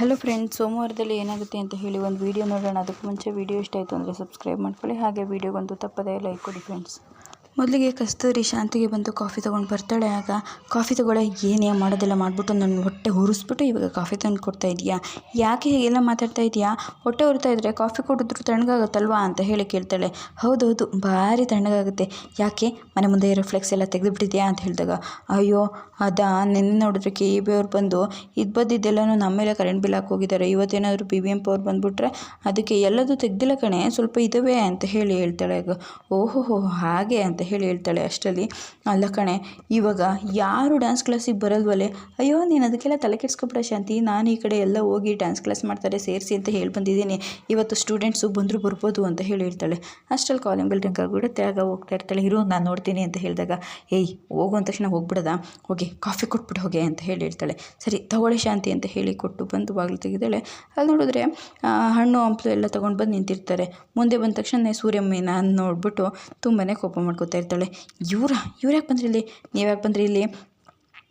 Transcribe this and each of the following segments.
Hello friends ಸೋಮವಾರದಲ್ಲಿ ಏನಾಗುತ್ತೆ ಅಂತ ಹೇಳಿ ಒಂದು ವೀಡಿಯೋ ನೋಡೋಣ. ಅದಕ್ಕೆ ಮುಂಚೆ ವೀಡಿಯೋ ಇಷ್ಟ ಆಯಿತು ಅಂದರೆ ಸಬ್ಸ್ಕ್ರೈಬ್ ಮಾಡ್ಕೊಳ್ಳಿ. ಹಾಗೆ ವೀಡಿಯೋಗೊಂದು ತಪ್ಪದೇ ಲೈಕ್ ಕೊಡಿ ಫ್ರೆಂಡ್ಸ್ ಮೊದಲಿಗೆ ಕಸ್ತೂರಿ ಶಾಂತಿಗೆ ಬಂದು ಕಾಫಿ ತೊಗೊಂಡು ಬರ್ತಾಳೆ. ಆಗ ಕಾಫಿ ತೊಗೊಳ್ಳೆ, ಏನೇ ಮಾಡೋದೆಲ್ಲ ಮಾಡಿಬಿಟ್ಟು ನನ್ನ ಹೊಟ್ಟೆ ಉರಿಸ್ಬಿಟ್ಟು ಇವಾಗ ಕಾಫಿ ತಂದು ಕೊಡ್ತಾ ಇದೆಯಾ? ಯಾಕೆ ಹೀಗೆಲ್ಲ ಮಾತಾಡ್ತಾ ಇದೆಯಾ? ಹೊಟ್ಟೆ ಉರಿತಾ ಇದ್ದರೆ ಕಾಫಿ ಕುಡಿದ್ರು ತಣ್ಣಗಾಗುತ್ತಲ್ವಾ ಅಂತ ಹೇಳಿ ಕೇಳ್ತಾಳೆ. ಹೌದೌದು, ಭಾರಿ ತಣ್ಣಗಾಗುತ್ತೆ. ಯಾಕೆ? ಮನೆ ಮುಂದೆ ಇರೋ ಫ್ಲೆಕ್ಸ್ ಎಲ್ಲ ತೆಗೆದುಬಿಟ್ಟಿದೆಯಾ ಅಂತ ಹೇಳಿದಾಗ, ಅಯ್ಯೋ, ಅದಾ? ನಿನ್ನೆ ನೋಡಿದ್ರೆ ಕೆ ಇ ಬಿ ಅವ್ರು ಬಂದು ಇದು ಬಂದಿದ್ದೆಲ್ಲನೂ ನಮ್ಮ ಮೇಲೆ ಕರೆಂಟ್ ಬಿಲ್ ಹಾಕಿ ಹೋಗಿದ್ದಾರೆ. ಇವತ್ತೇನಾದರೂ ಬಿ ಬಿ ಎಂ ಪಿ ಅವ್ರು ಬಂದುಬಿಟ್ರೆ ಅದಕ್ಕೆ ಎಲ್ಲದೂ ತೆಗ್ದಿಲ್ಲ ಕಣೆ, ಸ್ವಲ್ಪ ಇದಾವೆ ಅಂತ ಹೇಳಿ ಹೇಳ್ತಾಳೆ. ಆಗ ಓಹೋ ಹಾಗೆ ಅಂತ ಹೇಳಿ ಹೇಳ್ತಾಳೆ ಅಷ್ಟರಲ್ಲಿ, ಅಲ್ಲ ಕಣೆ, ಇವಾಗ ಯಾರು ಡ್ಯಾನ್ಸ್ ಕ್ಲಾಸಿಗೆ ಬರಲ್ವಲ್ಲೇ ಅಯ್ಯೋ, ನೀನು ಅದಕ್ಕೆಲ್ಲ ತಲೆ ಕೆಡಿಸ್ಕೊಬಿಡ ಶಾಂತಿ. ನಾನು ಈ ಕಡೆ ಎಲ್ಲ ಹೋಗಿ ಡ್ಯಾನ್ಸ್ ಕ್ಲಾಸ್ ಮಾಡ್ತಾರೆ, ಸೇರಿಸಿ ಅಂತ ಹೇಳಿ ಬಂದಿದ್ದೀನಿ. ಇವತ್ತು ಸ್ಟೂಡೆಂಟ್ಸು ಬಂದರೂ ಬರ್ಬೋದು ಅಂತ ಹೇಳಿ ಹೇಳ್ತಾಳೆ. ಅಷ್ಟರಲ್ಲಿ ಕಾಲಿಂಗ್ ಬೆಲ್ ರಿಂಗ್ ಆಗಿಬಿಡುತ್ತೆ ಆಗ ಹೋಗ್ತಾ ಇರ್ತಾಳೆ. ಇರು, ನಾನು ನೋಡ್ತೀನಿ ಅಂತ ಹೇಳಿದಾಗ, ಏಯ್ ಹೋಗು ಅಂದ ತಕ್ಷಣ ಹೋಗ್ಬಿಡದ? ಹೋಗಿ ಕಾಫಿ ಕೊಟ್ಬಿಟ್ಟು ಹೋಗಿ ಅಂತ ಹೇಳಿ ಹೇಳ್ತಾಳೆ. ಸರಿ, ತಗೊಳ್ಳಿ ಶಾಂತಿ ಅಂತ ಹೇಳಿ ಕೊಟ್ಟು ಬಂದು ಬಾಗಿಲು ತೆಗೆದಾಳೆ. ಅಲ್ಲಿ ನೋಡಿದ್ರೆ ಹಣ್ಣು, ಹಂಪಲು ಎಲ್ಲ ತೊಗೊಂಡು ಬಂದು ನಿಂತಿರ್ತಾರೆ. ಮುಂದೆ ಬಂದ ತಕ್ಷಣ ನಾನು ನೋಡ್ಬಿಟ್ಟು ತುಂಬಾ ಕೋಪ ಮಾಡ್ಕೊತಾ ಇರ್ತಾಳೆ. ಇವ್ರ ಇವ್ರು ಯಾಕೆ ಬಂದ್ರಿ ಇಲ್ಲಿ? ನೀವು ಯಾಕೆ ಬಂದ್ರಿ ಇಲ್ಲಿ?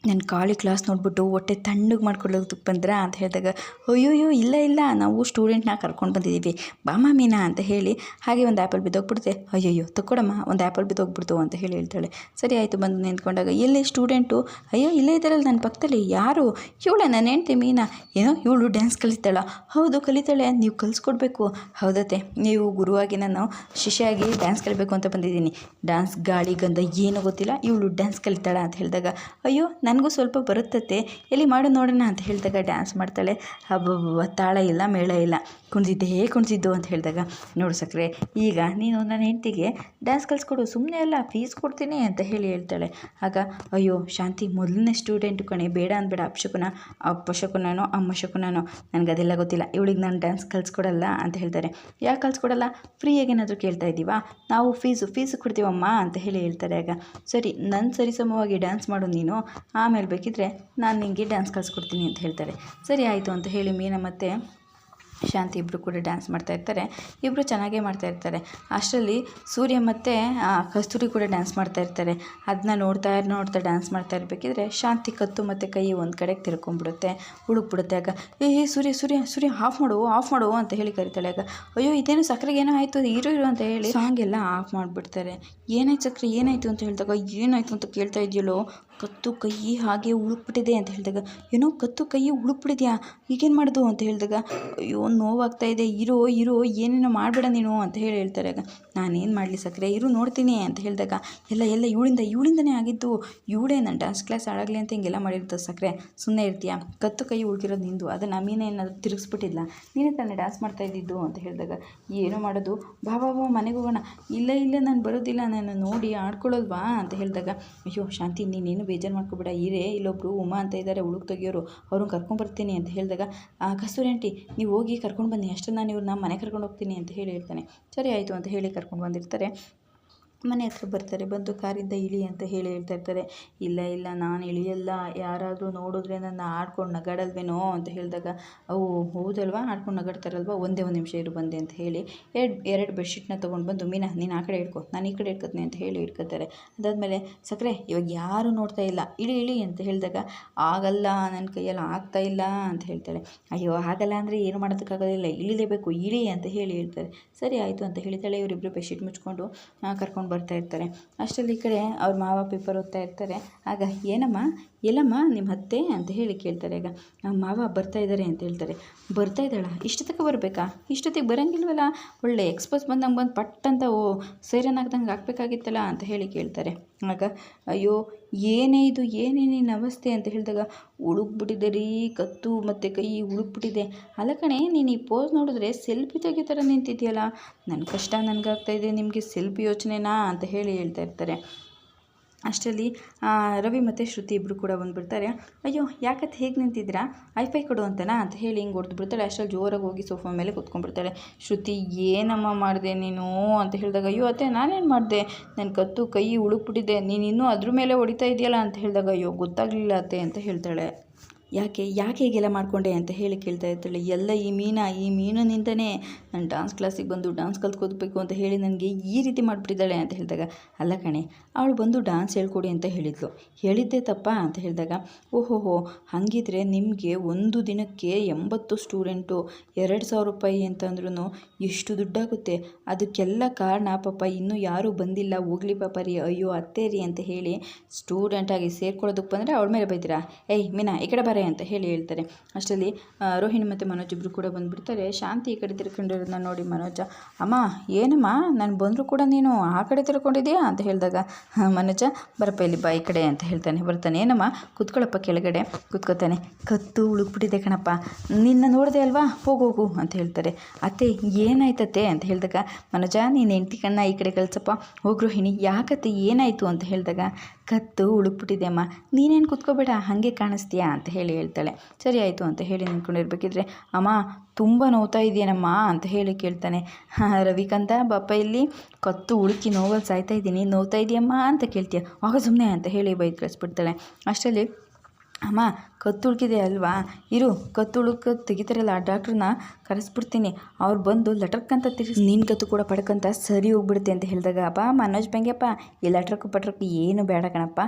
ನನ್ನ ಖಾಲಿ ಕ್ಲಾಸ್ ನೋಡಿಬಿಟ್ಟು ಹೊಟ್ಟೆ ತಣ್ಣಗೆ ಮಾಡ್ಕೊಳ್ಳೋದಕ್ಕೆ ಬಂದ್ರಾ ಅಂತ ಹೇಳಿದಾಗ, ಅಯ್ಯೋಯ್ಯೋ, ಇಲ್ಲ ಇಲ್ಲ, ನಾವು ಸ್ಟೂಡೆಂಟ್ನ ಕರ್ಕೊಂಡು ಬಂದಿದ್ದೀವಿ ಬಾಮ ಮೀನಾ ಅಂತ ಹೇಳಿ ಹಾಗೆ ಒಂದು ಆ್ಯಪಲ್ ಬಿದ್ದೋಗ್ಬಿಡುತ್ತೆ. ಅಯ್ಯಯ್ಯೋ, ತಕ್ಕೊಡಮ್ಮ, ಒಂದು ಆ್ಯಪಲ್ ಬಿದ್ದೋಗ್ಬಿಡ್ತು ಅಂತ ಹೇಳಿ ಹೇಳ್ತಾಳೆ. ಸರಿ ಆಯಿತು ಬಂದು ನಿಂತ್ಕೊಂಡಾಗ, ಎಲ್ಲಿ ಸ್ಟೂಡೆಂಟು? ಅಯ್ಯೋ, ಇಲ್ಲೇ ಇದ್ದಾರಲ್ಲ ನನ್ನ ಪಕ್ಕದಲ್ಲಿ, ಯಾರು? ಇವಳೆ ನನ್ನ ಹೆಂಡತಿ ಮೀನಾ. ಏನೋ, ಇವಳು ಡ್ಯಾನ್ಸ್ ಕಲಿತಾಳ. ಹೌದು, ಕಲಿತಾಳೆ, ನೀವು ಕಲಿಸ್ಕೊಡ್ಬೇಕು. ಹೌದತ್ತೆ, ನೀವು ಗುರುವಾಗಿ ನಾನು ಶಿಷ್ಯಾಗಿ ಡ್ಯಾನ್ಸ್ ಕಲಿಬೇಕು ಅಂತ ಬಂದಿದ್ದೀನಿ. ಡ್ಯಾನ್ಸ್ ಗಾಳಿ, ಗಂಧ, ಏನೂ ಗೊತ್ತಿಲ್ಲ, ಇವಳು ಡ್ಯಾನ್ಸ್ ಕಲಿತಾಳ ಅಂತ ಹೇಳಿದಾಗ, ಅಯ್ಯೋ ನನಗೂ ಸ್ವಲ್ಪ ಬರುತ್ತತೆ ಎಲ್ಲಿ ಮಾಡು ನೋಡೋಣ ಅಂತ ಹೇಳಿದಾಗ ಡ್ಯಾನ್ಸ್ ಮಾಡ್ತಾಳೆ. ಹಬ್ಬ ತಾಳ ಇಲ್ಲ, ಮೇಳ ಇಲ್ಲ. ಕುಣಿದಿದ್ದೆ ಹೇ ಕುಣಿಸಿದ್ದು ಅಂತ ಹೇಳಿದಾಗ, ನೋಡು ಸಕ್ಕರೆ ಈಗ ನೀನು ನನ್ನ ಹೆಂಡತಿಗೆ ಡ್ಯಾನ್ಸ್ ಕಲಿಸ್ಕೊಡು ಸುಮ್ಮನೆ ಅಲ್ಲ ಫೀಸ್ ಕೊಡ್ತೀನಿ ಅಂತ ಹೇಳಿ ಹೇಳ್ತಾಳೆ. ಆಗ, ಅಯ್ಯೋ, ಶಾಂತಿ, ಮೊದಲನೇ ಸ್ಟೂಡೆಂಟ್ ಕಣೆ, ಬೇಡ ಅಂದ್ಬೇಡ ಅಪಶಕುನ ಅಮ್ಮ ಶಕುನೋ ನನಗೆ ಅದೆಲ್ಲ ಗೊತ್ತಿಲ್ಲ. ಇವಳಿಗೆ ನಾನು ಡ್ಯಾನ್ಸ್ ಕಲಿಸ್ಕೊಡಲ್ಲ ಅಂತ ಹೇಳ್ತಾರೆ. ಯಾಕೆ ಕಲಿಸ್ಕೊಡಲ್ಲ? ಫ್ರೀಯಾಗಿ ಏನಾದರೂ ಕೇಳ್ತಾ ಇದ್ದೀವಾ? ನಾವು ಫೀಸು ಫೀಸು ಕೊಡ್ತೀವಮ್ಮ ಅಂತ ಹೇಳಿ ಹೇಳ್ತಾರೆ. ಆಗ, ಸರಿ ನನ್ನ ಸರಿಸಮವಾಗಿ ಡ್ಯಾನ್ಸ್ ಮಾಡು ನೀನು. ಆಮೇಲೆ ಬೇಕಿದ್ರೆ ನಾನು ನಿಮಗೆ ಡ್ಯಾನ್ಸ್ ಕಲಿಸ್ಕೊಡ್ತೀನಿ ಅಂತ ಹೇಳ್ತಾರೆ. ಸರಿ ಆಯಿತು ಅಂತ ಹೇಳಿ ಮೀನಾ ಮತ್ತು ಶಾಂತಿ ಇಬ್ಬರು ಕೂಡ ಡ್ಯಾನ್ಸ್ ಮಾಡ್ತಾ ಇರ್ತಾರೆ. ಇಬ್ಬರು ಚೆನ್ನಾಗೇ ಮಾಡ್ತಾ ಇರ್ತಾರೆ. ಅಷ್ಟರಲ್ಲಿ ಸೂರ್ಯ ಮತ್ತು ಕಸ್ತೂರಿ ಕೂಡ ಡ್ಯಾನ್ಸ್ ಮಾಡ್ತಾ ಇರ್ತಾರೆ. ಅದನ್ನ ನೋಡ್ತಾ ನೋಡ್ತಾ ಡ್ಯಾನ್ಸ್ ಮಾಡ್ತಾ ಇರಬೇಕಿದ್ರೆ ಶಾಂತಿ ಕತ್ತು ಮತ್ತು ಕೈ ಒಂದು ಕಡೆಗೆ ತಿರ್ಕೊಂಡ್ಬಿಡುತ್ತೆ ಹುಡುಕ್ಬಿಡುತ್ತೆ ಆಗ. ಏ ಏ, ಸೂರ್ಯ ಸೂರ್ಯ ಸೂರ್ಯ ಆಫ್ ಮಾಡು ಆಫ್ ಮಾಡು ಅಂತ ಹೇಳಿ ಕರಿತಾಳೆ ಆಗ. ಅಯ್ಯೋ, ಇದೇನು ಸಕ್ಕರೆಗೆ ಏನೋ ಆಯಿತು ಇರೋ ಇರು ಅಂತ ಹೇಳಿ ಸಾಂಗ್ ಎಲ್ಲ ಆಫ್ ಮಾಡಿಬಿಡ್ತಾರೆ. ಏನಾಯ್ತು ಸಕ್ಕರೆ, ಏನಾಯಿತು ಅಂತ ಹೇಳಿದಾಗ, ಏನಾಯಿತು ಅಂತ ಕೇಳ್ತಾ ಇದೆಯಲ್ಲೋ ಕತ್ತು ಕೈ ಹಾಗೆ ಉಳುಕ್ಬಿಟ್ಟಿದೆ ಅಂತ ಹೇಳಿದಾಗ, ಏನೋ ಕತ್ತು ಕೈ ಉಳುಕ್ಬಿಟ್ಟಿದ್ಯಾ ಈಗೇನು ಮಾಡೋದು? ಅಂತ ಹೇಳಿದಾಗ, ಅಯ್ಯೋ, ನೋವಾಗ್ತಾ ಇದೆ, ಇರೋ ಇರೋ, ಏನೇನೋ ಮಾಡಬೇಡ ನೀನು ಅಂತ ಹೇಳಿ ಹೇಳ್ತಾರೆ. ಆಗ ನಾನೇನು ಮಾಡಲಿ ಸಕ್ಕರೆ ಇರು, ನೋಡ್ತೀನಿ ಅಂತ ಹೇಳಿದಾಗ, ಎಲ್ಲ ಎಲ್ಲ, ಇವಳಿಂದ, ಇವಳಿಂದನೇ ಆಗಿದ್ದು. ಇವಳೇ ನಾನು ಡ್ಯಾನ್ಸ್ ಕ್ಲಾಸ್ ಆಡಾಗಲಿ ಅಂತ ಹಿಂಗೆಲ್ಲ ಮಾಡಿರ್ತದೆ ಸಕ್ಕರೆ ಸುಮ್ಮನೆ ಇರ್ತೀಯ? ಕತ್ತು ಕೈ ಉಳ್ಕಿರೋದು ನಿಂದು. ಅದನ್ನು ಮೀನೇ ಏನಾದರೂ ತಿರುಗಿಸ್ಬಿಟ್ಟಿಲ್ಲ ನೀನೇ ತಾನೇ ಡ್ಯಾನ್ಸ್ ಮಾಡ್ತಾ ಇದ್ದಿದ್ದು? ಅಂತ ಹೇಳಿದಾಗ, ಏನೋ ಮಾಡೋದು. ಬಾ ಬಾ ಬಾ, ಮನೆಗೆ ಹೋಗೋಣ. ಇಲ್ಲ ಇಲ್ಲ ನಾನು ಬರೋದಿಲ್ಲ. ನಾನು ನೋಡಿ ಆಡ್ಕೊಳ್ಳೋಲ್ವಾ ಅಂತ ಹೇಳಿದಾಗ, ಅಯ್ಯೋ, ಶಾಂತಿ, ನೀನೇನು ಬೇಜಾರು ಮಾಡ್ಕೊಬೇಡ. ಇರೇ, ಇಲ್ಲೊಬ್ರು ಉಮಾ ಅಂತ ಇದ್ದಾರೆ ಹುಡುಗ ತೆಗಿಯೋರು. ಅವ್ರನ್ನ ಕರ್ಕೊಂಬರ್ತೀನಿ ಅಂತ ಹೇಳಿದಾಗ, ಆ, ಕಸ್ತೂರಿ ಆಂಟಿ, ನೀವು ಹೋಗಿ ಕರ್ಕೊಂಡು ಬನ್ನಿ. ಅಷ್ಟೇ ನಾನು ಇವ್ರನ್ನ ಮನೆ ಕರ್ಕೊಂಡು ಹೋಗ್ತೀನಿ ಅಂತ ಹೇಳಿ ಹೇಳ್ತಾನೆ. ಸರಿ, ಆಯಿತು. ಅಂತ ಹೇಳಿ ಕರ್ಕೊಂಡು ಬಂದಿರ್ತಾರೆ. ಮನೆ ಹತ್ರ ಬರ್ತಾರೆ, ಬಂದು ಕಾರಿಂದ ಇಳಿ ಅಂತ ಹೇಳಿ ಹೇಳ್ತಾ ಇರ್ತಾರೆ. ಇಲ್ಲ ಇಲ್ಲ, ನಾನು ಇಳಿಯಲ್ಲ, ಯಾರಾದರೂ ನೋಡಿದ್ರೆ ನನ್ನ ಆಡ್ಕೊಂಡು ನಗಾಡಲ್ವೇನೋ ಅಂತ ಹೇಳಿದಾಗ, ಅವು ಹೌದಲ್ವಾ, ಆಡ್ಕೊಂಡು ನಗಾಡ್ತಾರಲ್ವ, ಒಂದೇ ಒಂದು ನಿಮಿಷ ಇರು, ಬಂದೆ ಅಂತ ಹೇಳಿ ಎರಡು ಎರಡು ಬೆಡ್ಶೀಟ್ನ ತೊಗೊಂಡು ಬಂದು, ಮೀನಾ, ನೀನು ಆ ಕಡೆ ಇಟ್ಕೊ ನಾನು ಈ ಕಡೆ ಇಟ್ಕೊತೀನಿ ಅಂತ ಹೇಳಿ ಇಟ್ಕೋತಾರೆ ಅದಾದಮೇಲೆ ಸಕ್ಕರೆ ಇವಾಗ ಯಾರೂ ನೋಡ್ತಾ ಇಲ್ಲ, ಇಳಿ ಇಳಿ ಅಂತ ಹೇಳಿದಾಗ, ಆಗಲ್ಲ ನನ್ನ ಕೈಯಲ್ಲಿ ಆಗ್ತಾ ಇಲ್ಲ ಅಂತ ಹೇಳ್ತಾಳೆ ಅಯ್ಯೋ, ಆಗಲ್ಲ ಅಂದರೆ ಏನು ಮಾಡೋದಕ್ಕಾಗೋದಿಲ್ಲ ಇಳಿಲೇಬೇಕು, ಇಳಿ ಅಂತ ಹೇಳಿ ಹೇಳ್ತಾರೆ. ಸರಿ, ಆಯಿತು ಅಂತ ಹೇಳಿದಾಳೆ ಇವರಿಬ್ಬರು ಬೆಡ್ಶೀಟ್ ಮುಚ್ಕೊಂಡು ಕರ್ಕೊಂಡು ಬರ್ತಾ ಇರ್ತಾರೆ. ಅಷ್ಟರಲ್ಲಿ ಈ ಕಡೆ ಅವ್ರ ಮಾವ ಪೇಪರ್ ಓದ್ತಾ ಇರ್ತಾರೆ. ಆಗ, ಏನಮ್ಮ? ಎಲ್ಲಮ್ಮ ನಿಮ್ಮ ಅತ್ತೆ ಅಂತ ಹೇಳಿ ಕೇಳ್ತಾರೆ. ಆಗ ನಮ್ಮ ಮಾವ ಬರ್ತಾ ಇದ್ದಾರೆ ಅಂತ ಹೇಳ್ತಾರೆ. ಬರ್ತಾ ಇದ್ದಾಳ? ಇಷ್ಟೊತ್ತಿಗೆ ಬರಬೇಕಾ? ಇಷ್ಟೊತ್ತಿಗೆ ಬರೋಂಗಿಲ್ವಲ್ಲ? ಒಳ್ಳೆ ಎಕ್ಸ್ಪೋಸ್ ಬಂದಂಗೆ ಬಂದು ಪಟ್ ಅಂತ ಓ, ಸೈರನ್ ಹಾಕ್ದಂಗೆ ಹಾಕ್ಬೇಕಾಗಿತ್ತಲ್ಲ ಅಂತ ಹೇಳಿ ಕೇಳ್ತಾರೆ. ಆಗ, ಅಯ್ಯೋ, ಏನೇ ಇದು, ಏನೇ ಅವಸ್ಥೆ ಅಂತ ಹೇಳಿದಾಗ ಉಳುಕ್ಬಿಟ್ಟಿದೆ ರೀ, ಕತ್ತು ಮತ್ತು ಕೈ ಉಳುಕ್ಬಿಟ್ಟಿದೆ ಅಲ್ಲ ಕಣೆ, ನೀನು ಈ ಪೋಸ್ ನೋಡಿದ್ರೆ ಸೆಲ್ಫಿ ತೆಗೆ ಥರ ನಿಂತಿದೆಯಲ್ಲ? ನನ್ನ ಕಷ್ಟ ನನಗಾಗ್ತಾಯಿದೆ ನಿಮಗೆ ಸೆಲ್ಫಿ ಯೋಚನೆನಾ? ಅಂತ ಹೇಳಿ ಹೇಳ್ತಾ ಇರ್ತಾರೆ. ಅಷ್ಟರಲ್ಲಿ ರವಿ ಮತ್ತು ಶ್ರುತಿ ಇಬ್ಬರು ಕೂಡ ಬಂದುಬಿಡ್ತಾರೆ ಅಯ್ಯೋ, ಯಾಕತ್ತೆ ಹೇಗೆ ನಿಂತಿದ್ದೀರಾ? ಐಫೈ ಕೊಡು ಅಂತನಾ? ಅಂತ ಹೇಳಿ ಹಿಂಗೆ ಹೊಡೆದು ಬಿಡ್ತಾಳೆ. ಅಷ್ಟರಲ್ಲಿ ಜೋರಾಗಿ ಹೋಗಿ ಸೋಫಾ ಮೇಲೆ ಕೂತ್ಕೊಂಡ್ಬಿಡ್ತಾಳೆ ಶ್ರುತಿ, ಏನಮ್ಮ ಮಾಡಿದೆ ನೀನು? ಅಂತ ಹೇಳಿದಾಗ, ಅಯ್ಯೋ, ಅತ್ತೆ, ನಾನೇನು ಮಾಡಿದೆ? ನನ್ನ ಕತ್ತು, ಕೈ ಉಳುಕ್ಬಿಟ್ಟಿದೆ. ನೀನು ಇನ್ನೂ ಅದ್ರ ಮೇಲೆ ಹೊಡಿತಾ ಇದೆಯಲ್ಲ? ಅಂತ ಹೇಳಿದಾಗ, ಅಯ್ಯೋ, ಗೊತ್ತಾಗಲಿಲ್ಲ ಅತ್ತೆ, ಅಂತ ಹೇಳ್ತಾಳೆ. ಯಾಕೆ ಯಾಕೆ ಹೀಗೆಲ್ಲ ಮಾಡಿಕೊಂಡೆ ಅಂತ ಹೇಳಿ ಕೇಳ್ತಾ ಇರ್ತಾಳೆ. ಎಲ್ಲ ಈ ಮೀನಾ, ಈ ಮೀನಿನಿಂದನೇ ನಾನು ಡಾನ್ಸ್ ಕ್ಲಾಸಿಗೆ ಬಂದು ಡಾನ್ಸ್ ಕಲ್ತ್ಕೋಬೇಕು ಅಂತ ಹೇಳಿ ನನಗೆ ಈ ರೀತಿ ಮಾಡಿಬಿಟ್ಟಿದ್ದಾಳೆ ಅಂತ ಹೇಳಿದಾಗ, ಅಲ್ಲ ಕಣೆ, ಅವಳು ಬಂದು ಡಾನ್ಸ್ ಹೇಳ್ಕೊಡಿ ಅಂತ ಹೇಳಿದ್ಲು. ಹೇಳಿದ್ದೆ ತಪ್ಪ ಅಂತ ಹೇಳಿದಾಗ ಓಹೋಹೋ ಹಾಗಿದ್ರೆ ನಿಮಗೆ ಒಂದು ದಿನಕ್ಕೆ ಎಂಬತ್ತು ಸ್ಟೂಡೆಂಟು ಎರಡು ಸಾವಿರ ರೂಪಾಯಿ ಅಂತಂದ್ರೂ ಎಷ್ಟು ದುಡ್ಡಾಗುತ್ತೆ. ಅದಕ್ಕೆಲ್ಲ ಕಾರಣ ಪಾಪ ಇನ್ನೂ ಯಾರೂ ಬಂದಿಲ್ಲ. ಹೋಗ್ಲಿ ಪಾಪ ರೀ, ಅಯ್ಯೋ ಅತ್ತೆ ರೀ ಅಂತ ಹೇಳಿ ಸ್ಟೂಡೆಂಟಾಗಿ ಸೇರ್ಕೊಳ್ಳೋದಕ್ಕೆ ಬಂದರೆ ಅವಳ ಮೇಲೆ ಬೈತೀರಾ? ಏಯ್ ಮೀನಾ, ಈ ಕಡೆ ಅಂತ ಹೇಳಿ ಹೇಳ್ತಾರೆ. ಅಷ್ಟರಲ್ಲಿ ರೋಹಿಣಿ ಮತ್ತು ಮನೋಜ್ ಇಬ್ಬರು ಕೂಡ ಬಂದುಬಿಡ್ತಾರೆ. ಶಾಂತಿ ಈ ಕಡೆ ತಿರ್ಕೊಂಡಿರೋದನ್ನ ನೋಡಿ ಮನೋಜ ಅಮ್ಮ ಏನಮ್ಮ? ನಾನು ಬಂದರೂ ಕೂಡ ನೀನು ಆ ಕಡೆ ತಿರ್ಕೊಂಡಿದೆಯಾ ಅಂತ ಹೇಳಿದಾಗ "ಹಾಂ, ಮನೋಜ ಬರಪ್ಪ ಇಲ್ಲಿ ಬಾ ಈ ಕಡೆ ಅಂತ ಹೇಳ್ತಾನೆ. ಬರ್ತಾನೆ ಏನಮ್ಮ? ಕುತ್ಕೊಳ್ಳಪ್ಪ ಕೆಳಗಡೆ. ಕುತ್ಕೋತಾನೆ ಕತ್ತು ಉಳುಕ್ಬಿಟ್ಟಿದೆ ಕಣಪ್ಪ. ನಿನ್ನ ನೋಡಿದೆ ಅಲ್ವಾ? ಹೋಗು ಹೋಗು ಅಂತ ಹೇಳ್ತಾರೆ. ಅತ್ತೆ ಏನಾಯ್ತತ್ತೆ? ಅಂತ ಹೇಳಿದಾಗ ಮನೋಜ ನೀನು ಹೆಂಡ್ತಿ ಕಣ್ಣ ಈ ಕಡೆ ಕಳ್ಸಪ್ಪ. ಹೋಗ್ರೋಹಿಣಿ ಯಾಕತ್ತೆ ಏನಾಯಿತು? ಅಂತ ಹೇಳಿದಾಗ ಕತ್ತು ಉಳುಕ್ಬಿಟ್ಟಿದೆ ಅಮ್ಮ ನೀನೇನು ಕುತ್ಕೋಬೇಡ, ಹಾಗೆ ಕಾಣಿಸ್ತೀಯಾ ಅಂತ ಹೇಳಿ ಹೇಳ್ತಾಳೆ. ಸರಿ ಆಯಿತು ಅಂತ ಹೇಳಿ ನಿಂತ್ಕೊಂಡಿರ್ಬೇಕಿದ್ರೆ, ಅಮ್ಮ, ತುಂಬ ನೋವ್ತಾ ಇದೆಯೇನಮ್ಮ ಅಂತ ಹೇಳಿ ಕೇಳ್ತಾನೆ. ರವಿಕಾಂತ ಬಾಪ ಇಲ್ಲಿ ಕತ್ತು ಉಳುಕಿ ನೋವಲ್ಲಿ ಸಾಯ್ತಾ ಇದ್ದೀನಿ, ನೋವ್ತಾ ಇದೆಯಮ್ಮ ಅಂತ ಕೇಳ್ತೀಯ. ಆಗ ಸುಮ್ಮನೆ ಅಂತ ಹೇಳಿ ಬೈದು ಕಳಿಸ್ಬಿಡ್ತಾಳೆ ಅಷ್ಟರಲ್ಲಿ, ಅಮ್ಮ ಕತ್ತುಳುಕಿದೆ ಅಲ್ವಾ? ಇರು, ಕತ್ತುಳುಕ ತೆಗಿತಾರಲ್ಲ ಆ ಡಾಕ್ಟ್ರನ್ನ ಕರೆಸ್ಬಿಡ್ತೀನಿ. ಅವ್ರು ಬಂದು ಲಟರ್ಕಂತ ತಿರ್ಸಿ ನಿನ್ನ ಕತ್ತು ಕೂಡ ಪಡ್ಕಂತ ಸರಿ ಹೋಗ್ಬಿಡುತ್ತೆ ಅಂತ ಹೇಳಿದಾಗ ಅಪ್ಪ ಮನೋಜ್ ಬೆಂಗ್ಯಪ್ಪ ಈ ಲಟ್ರಕ್ ಪಟ್ರಕ್ ಏನು ಬೇಡ ಕಣಪ್ಪ.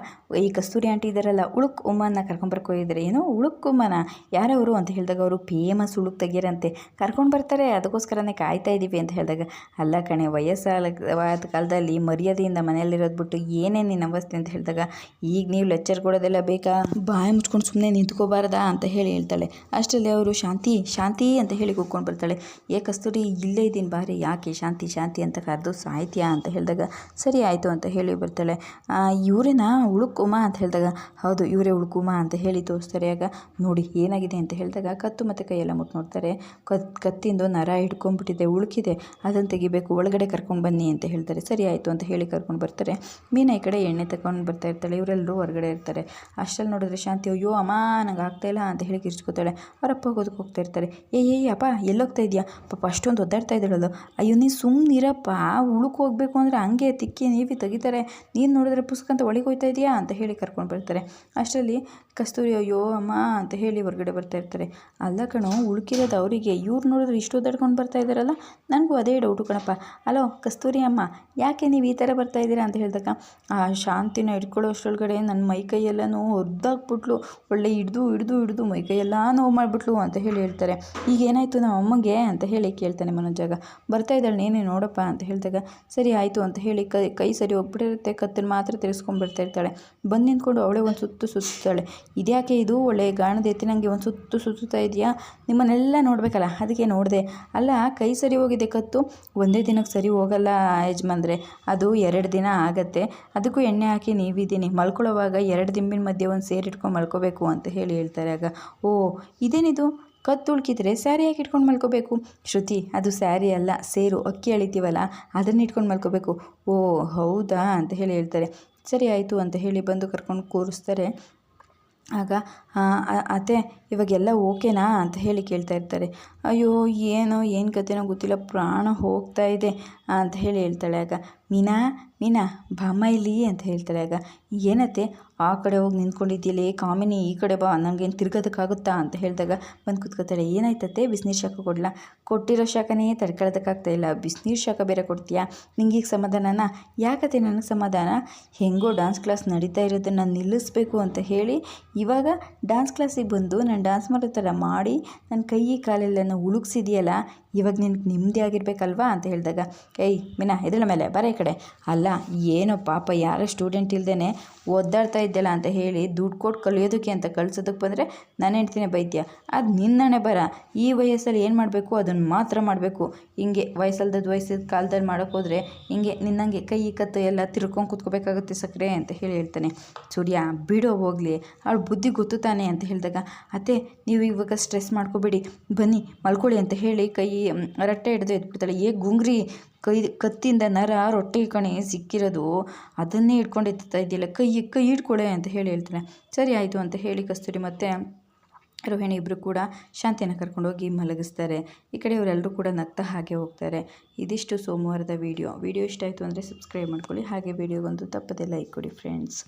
ಈ ಕಸ್ತೂರಿ ಆಂಟಿ ಇದ್ದಾರಲ್ಲ ಉಳುಕ್ ಉಮ್ಮನ್ನ ಕರ್ಕೊಂಬರ್ಕೋಗಿದ್ದಾರೆ ಏನು? ಉಳುಕ್ ಉಮ್ಮನ? ಯಾರವರು? ಅಂತ ಹೇಳಿದಾಗ, ಅವರು ಫೇಮಸ್ ಉಳುಕ್ ತೆಗಿಯರಂತೆ. ಕರ್ಕೊಂಡು ಬರ್ತಾರೆ, ಅದಕ್ಕೋಸ್ಕರನೇ ಕಾಯ್ತಾ ಇದ್ದೀವಿ ಅಂತ ಹೇಳಿದಾಗ, ಅಲ್ಲ ಕಣೆ ವಯಸ್ಸಾದ ಕಾಲದಲ್ಲಿ ಮರ್ಯಾದೆಯಿಂದ ಮನೆಯಲ್ಲಿರೋದು ಬಿಟ್ಟು ಏನೇ ನಿನ್ನ ಅವಸ್ಥೆ ಅಂತ ಹೇಳಿದಾಗ, ಈಗ ನೀವು ಲೆಕ್ಚರ್ ಕೊಡೋದೆಲ್ಲ ಬೇಕಾ? ಬಾಯಿ ಮುಚ್ಕೊಂಡು ಸುಮ್ಮನೆ ನಿಂತ್ಕೋಬಾರ್ದಾ ಅಂತ ಹೇಳಿ ಹೇಳ್ತಾಳೆ. ಅಷ್ಟರಲ್ಲಿ ಅವರು, ಶಾಂತಿ ಶಾಂತಿ ಅಂತ ಹೇಳಿ ಕೂತ್ಕೊಂಡು ಬರ್ತಾಳೆ. ಏ ಕಸ್ತೂರಿ, ಇಲ್ಲೇ ಇದ್ದೀನಿ ಬಾರಿ. ಯಾಕೆ? ಶಾಂತಿ ಶಾಂತಿ ಅಂತ ಕರೆದು ಸಾಯ್ತೀಯಾ? ಅಂತ ಹೇಳಿದಾಗ, ಸರಿ ಆಯಿತು ಅಂತ ಹೇಳಿ ಬರ್ತಾಳೆ. ಇವರೇನಾ? ಉಳುಕುಮ? ಅಂತ ಹೇಳಿದಾಗ, ಹೌದು, ಇವರೇ ಉಳುಕುಮ? ಅಂತ ಹೇಳಿ ತೋರಿಸ್ತಾರೆ. ಆಗ, ನೋಡಿ, ಏನಾಗಿದೆ? ಅಂತ ಹೇಳಿದಾಗ, ಕತ್ತು ಮತ್ತು ಕೈಯೆಲ್ಲ ಮುಟ್ಟು ನೋಡ್ತಾರೆ. ಕತ್, ಕತ್ತಿಂದು ನರ ಹಿಡ್ಕೊಂಡ್ಬಿಟ್ಟಿದೆ, ಉಳುಕಿದೆ. ಅದನ್ನು ತೆಗಿಬೇಕು, ಒಳಗಡೆ ಕರ್ಕೊಂಡು ಬನ್ನಿ ಅಂತ ಹೇಳ್ತಾರೆ. ಸರಿ ಆಯಿತು ಅಂತ ಹೇಳಿ ಕರ್ಕೊಂಡು ಬರ್ತಾರೆ. ಮೀನ ಈ ಕಡೆ ಎಣ್ಣೆ ತಗೊಂಡು ಬರ್ತಾ ಇರ್ತಾಳೆ. ಇವರೆಲ್ಲರೂ ಹೊರಗಡೆ ಇರ್ತಾರೆ. ಅಷ್ಟಲ್ಲಿ ನೋಡಿದ್ರೆ ಶಾಂತಿ, ಅಯ್ಯೋ, ಅಮ್ಮ ನಂಗೆ ಆಗ್ತಾಯಿಲ್ಲ ಅಂತ ಹೇಳಿ ಕಿರ್ಚ್ಕೋತಾಳೆ. ಅವರಪ್ಪ ಹೋಗೋದಕ್ಕೆ ಹೋಗ್ತಾ ಇರ್ತಾರೆ. ಏ ಏ ಅಪ್ಪ, ಎಲ್ಲೋಗ್ತಾ ಇದೆಯಾ ಪಾಪ ಅಷ್ಟೊಂದು ಒದ್ದಾಡ್ತಾ ಇದ್ದಾಳಲ್ಲ. ಅಯ್ಯೋ, ನೀನು ಸುಮ್ಮನಿರಪ್ಪ ಉಳುಕ್ ಹೋಗಬೇಕು ಅಂದರೆ ಹಂಗೆ ತಿಕ್ಕಿ ನೀವಿ ತೆಗಿತಾರೆ. ನೀನು ನೋಡಿದ್ರೆ ಪುಸ್ತಕ ಅಂತ ಒಳಗೆ ಹೋಗ್ತಾ ಇದೆಯಾ ಅಂತ ಹೇಳಿ ಕರ್ಕೊಂಡು ಬರ್ತಾರೆ. ಅಷ್ಟರಲ್ಲಿ ಕಸ್ತೂರಿ, ಅಯ್ಯೋ, ಅಮ್ಮ ಅಂತ ಹೇಳಿ ಹೊರಗಡೆ ಬರ್ತಾ ಇರ್ತಾರೆ. ಅಲ್ಲ ಕಣೋ, ಉಳುಕಿರೋದು ಅವರಿಗೆ. ಇವ್ರು ನೋಡಿದ್ರೆ ಇಷ್ಟು ಒದ್ದಾಡ್ಕೊಂಡು ಬರ್ತಾ ಇದ್ದಾರಲ್ಲ? ನನಗೂ ಅದೇ ಡೌಟು ಕಣಪ್ಪ. ಅಲೋ, ಕಸ್ತೂರಿ ಅಮ್ಮ, ಯಾಕೆ ನೀವು ಈ ಥರ ಬರ್ತಾ ಇದ್ದೀರಾ ಅಂತ ಹೇಳಿದಾಗ ಆ, ಶಾಂತಿನ ಇಟ್ಕೊಳ್ಳೋ ಅಷ್ಟರೊಳಗಡೆ ನನ್ನ ಮೈ ಕೈಯೆಲ್ಲನೂ ಒದ್ದಾಕ್ಬಿಟ್ಲು ಒಳ್ಳೆ ಹಿಡ್ದು ಹಿಡ್ದು ಹಿಡ್ದು ಮೈ ಕೈಯೆಲ್ಲ ನೋವು ಮಾಡಿಬಿಟ್ಲು ಅಂತ ಹೇಳಿ ಹೇಳ್ತಾರೆ. ಈಗ ಏನಾಯಿತು ನಮ್ಮ ಅಮ್ಮಗೆ ಅಂತ ಹೇಳಿ ಕೇಳ್ತಾನೆ ಮನೋಜಾಗ. ಬರ್ತಾ ಇದ್ದಾಳೆ, ನೀನೇ ನೋಡಪ್ಪ ಅಂತ ಹೇಳಿದಾಗ, ಸರಿ ಆಯಿತು ಅಂತ ಹೇಳಿ ಕೈ ಕೈ ಸರಿ ಹೋಗ್ಬಿಟ್ಟಿರುತ್ತೆ. ಕತ್ತನ್ನು ಮಾತ್ರ ತಿರ್ಸ್ಕೊಂಡ್ಬಿಡ್ತಾ ಇರ್ತಾಳೆ. ಬಂದು ನಿಂತ್ಕೊಂಡು ಅವಳೇ ಒಂದು ಸುತ್ತು ಸುತ್ತಾಳೆ. ಇದ್ಯಾಕೆ ಇದು? ಒಳ್ಳೆ ಗಾಣದ ಎತ್ತಿನಂಗೆ ಒಂದು ಸುತ್ತು ಸುತ್ತುತ್ತಾ ಇದೆಯಾ? ನಿಮ್ಮನ್ನೆಲ್ಲ ನೋಡಬೇಕಲ್ಲ, ಅದಕ್ಕೆ ನೋಡಿದೆ. ಅಲ್ಲ, ಕೈ ಸರಿ ಹೋಗಿದೆ ಕತ್ತು. ಒಂದೇ ದಿನಕ್ಕೆ ಸರಿ ಹೋಗಲ್ಲ ಯಜಮಾನ್ರೆ. ಅದು ಎರಡು ದಿನ ಆಗತ್ತೆ. ಅದಕ್ಕೂ ಎಣ್ಣೆ ಹಾಕಿ ನೀವಿದ್ದೀನಿ. ಮಲ್ಕೊಳ್ಳೋವಾಗ ಎರಡು ದಿಂಬಿನ ಮಧ್ಯೆ ಒಂದು ಸೇರಿಟ್ಕೊಂಡು ಮಲ್ಕೋಬೇಕು ಅಂತ ಹೇಳಿ ಹೇಳ್ತಾರೆ ಆಗ, ಓ, ಇದೇನಿದು? ಕತ್ತು ಉಳ್ಕಿದ್ರೆ ಸ್ಯಾರಿ ಹಾಕಿ ಇಟ್ಕೊಂಡು ಮಲ್ಕೋಬೇಕು? ಶ್ರುತಿ, ಅದು ಸ್ಯಾರಿ ಅಲ್ಲ, ಸೇರು, ಅಕ್ಕಿ ಅಳಿತೀವಲ್ಲ, ಅದನ್ನ ಇಟ್ಕೊಂಡು ಮಲ್ಕೋಬೇಕು. ಓ, ಹೌದಾ? ಅಂತ ಹೇಳಿ ಹೇಳ್ತಾರೆ. ಸರಿ ಆಯಿತು ಅಂತ ಹೇಳಿ ಬಂದು ಕರ್ಕೊಂಡು ಕೂರಿಸ್ತಾರೆ. ಆಗ ಅತ್ತೆ, ಇವಾಗೆಲ್ಲ ಓಕೆನಾ? ಅಂತ ಹೇಳಿ ಕೇಳ್ತಾ ಇರ್ತಾರೆ. ಅಯ್ಯೋ, ಏನೋ, ಏನು ಕತೆನೋ ಗೊತ್ತಿಲ್ಲ, ಪ್ರಾಣ ಹೋಗ್ತಾ ಇದೆ, ಅಂತ ಹೇಳಿ ಹೇಳ್ತಾಳೆ ಆಗ. ಮೀನಾ ಮೀನಾ ಬಾಮ್ಮ ಇಲ್ಲಿ ಅಂತ ಹೇಳ್ತಾರೆ. ಆಗ, ಏನತ್ತೆ? ಆ ಕಡೆ ಹೋಗಿ ನಿಂತ್ಕೊಂಡಿದ್ದೀಯಲ್ಲ ಏ ಕಾಮಿನಿ, ಈ ಕಡೆ ಬಾ ನನಗೇನು ತಿರ್ಗೋದಕ್ಕಾಗುತ್ತಾ ಅಂತ ಹೇಳಿದಾಗ ಬಂದು ಕೂತ್ಕೋತಾಳೆ ಏನಾಯ್ತತ್ತೆ? ಬಿಸಿನೀರು ಶಾಖ ಕೊಡಲ? ಕೊಟ್ಟಿರೋ ಶಾಖನೇ ತಡ್ಕೊಳ್ಳೋದಕ್ಕಾಗ್ತಾ ಇಲ್ಲ. ಬಿಸಿನೀರು ಶಾಖ ಬೇರೆ ಕೊಡ್ತೀಯಾ? ನಿಂಗೀಗ ಸಮಾಧಾನನಾ? ಯಾಕತ್ತೆ ನನಗೆ ಸಮಾಧಾನ? ಹೆಂಗೋ ಡ್ಯಾನ್ಸ್ ಕ್ಲಾಸ್ ನಡೀತಾ ಇರೋದನ್ನು ನಿಲ್ಲಿಸ್ಬೇಕು ಅಂತ ಹೇಳಿ, ಇವಾಗ ಡ್ಯಾನ್ಸ್ ಕ್ಲಾಸಿಗೆ ಬಂದು ನಾನು ಡ್ಯಾನ್ಸ್ ಮಾಡೋ ಥರ ಮಾಡಿ ನನ್ನ ಕೈ ಕಾಲೆಲ್ಲನೂ ಉಳುಕ್ಸಿದೆಯಲ್ಲ ಇವಾಗ ನಿನಗೆ ನೆಮ್ಮದಿ ಆಗಿರಬೇಕಲ್ವಾ ಅಂತ ಹೇಳಿದಾಗ, ಏಯ್ ಮೀನಾ ಎದಳ ಮೇಲೆ ಬರ ಕಡೆ. ಅಲ್ಲ, ಏನೋ ಪಾಪ, ಯಾರೋ ಸ್ಟೂಡೆಂಟ್ ಇಲ್ದೇ ಒದ್ದಾಡ್ತಾ ಇದ್ದಲ್ಲ ಅಂತ ಹೇಳಿ ದುಡ್ಡು ಕೊಟ್ಟು ಕಲಿಯೋದಕ್ಕೆ ಅಂತ ಕಳ್ಸೋದಕ್ಕೆ ಬಂದರೆ ನಾನು ಹೇಳ್ತೀನಿ ಬೈದ್ಯ ಅದು ನಿನ್ನಣೆ ಬರ. ಈ ವಯಸ್ಸಲ್ಲಿ ಏನು ಮಾಡಬೇಕು? ಅದನ್ನು ಮಾತ್ರ ಮಾಡಬೇಕು. ಹಿಂಗೆ ವಯಸ್ಸಲ್ದದ್ದು ವಯಸ್ಸಿದ ಕಾಲದಲ್ಲಿ ಮಾಡೋಕ್ಕೋದ್ರೆ ಹಿಂಗೆ ನಿನ್ನಂಗೆ ಕೈ, ಕತ್ತು ಎಲ್ಲ ತಿರ್ಕೊಂಡು ಕೂತ್ಕೋಬೇಕಾಗುತ್ತೆ ಸಕ್ಕರೆ ಅಂತ ಹೇಳಿ ಹೇಳ್ತಾನೆ. ಸೂರ್ಯ, ಬಿಡೋ ಹೋಗಲಿ. ಅವಳು ಬುದ್ಧಿ ಗೊತ್ತು ತಾನೆ ಅಂತ ಹೇಳಿದಾಗ, ಅತ್ತೆ, ನೀವು ಇವಾಗ ಸ್ಟ್ರೆಸ್ ಮಾಡ್ಕೋಬೇಡಿ. ಬನ್ನಿ, ಮಲ್ಕೊಳ್ಳಿ ಅಂತ ಹೇಳಿ ಕೈ ರಟ್ಟೆ ಹಿಡಿದು ಎದ್ಬಿಡ್ತಾಳೆ ಏ ಗುಂಗ್ರಿ ಕೈ ಕತ್ತಿಂದ ನರ ರೊಟ್ಟಿ ಕಣೆ ಸಿಕ್ಕಿರೋದು ಅದನ್ನೇ ಇಟ್ಕೊಂಡು ಎತ್ತಾ ಇದೆಯಲ್ಲ ಕೈ ಕೈ ಹಿಡ್ಕೊಳೆ ಅಂತ ಹೇಳಿ ಹೇಳ್ತಾನೆ. ಸರಿ ಆಯಿತು ಅಂತ ಹೇಳಿ ಕಸ್ತೂರಿ ಮತ್ತೆ ರೋಹಿಣಿ ಇಬ್ಬರು ಕೂಡ ಶಾಂತಿಯನ್ನು ಕರ್ಕೊಂಡೋಗಿ ಮಲಗಿಸ್ತಾರೆ. ಈ ಕಡೆ ಅವರೆಲ್ಲರೂ ಕೂಡ ನಗ್ತಾ ಹಾಗೆ ಹೋಗ್ತಾರೆ. ಇದಿಷ್ಟು ಸೋಮವಾರದ ವಿಡಿಯೋ. ವಿಡಿಯೋ ಇಷ್ಟ ಆಯಿತು ಅಂದರೆ ಸಬ್ಸ್ಕ್ರೈಬ್ ಮಾಡ್ಕೊಳ್ಳಿ. ಹಾಗೆ ವಿಡಿಯೋಗೊಂದು ತಪ್ಪದೆ ಲೈಕ್ ಕೊಡಿ ಫ್ರೆಂಡ್ಸ್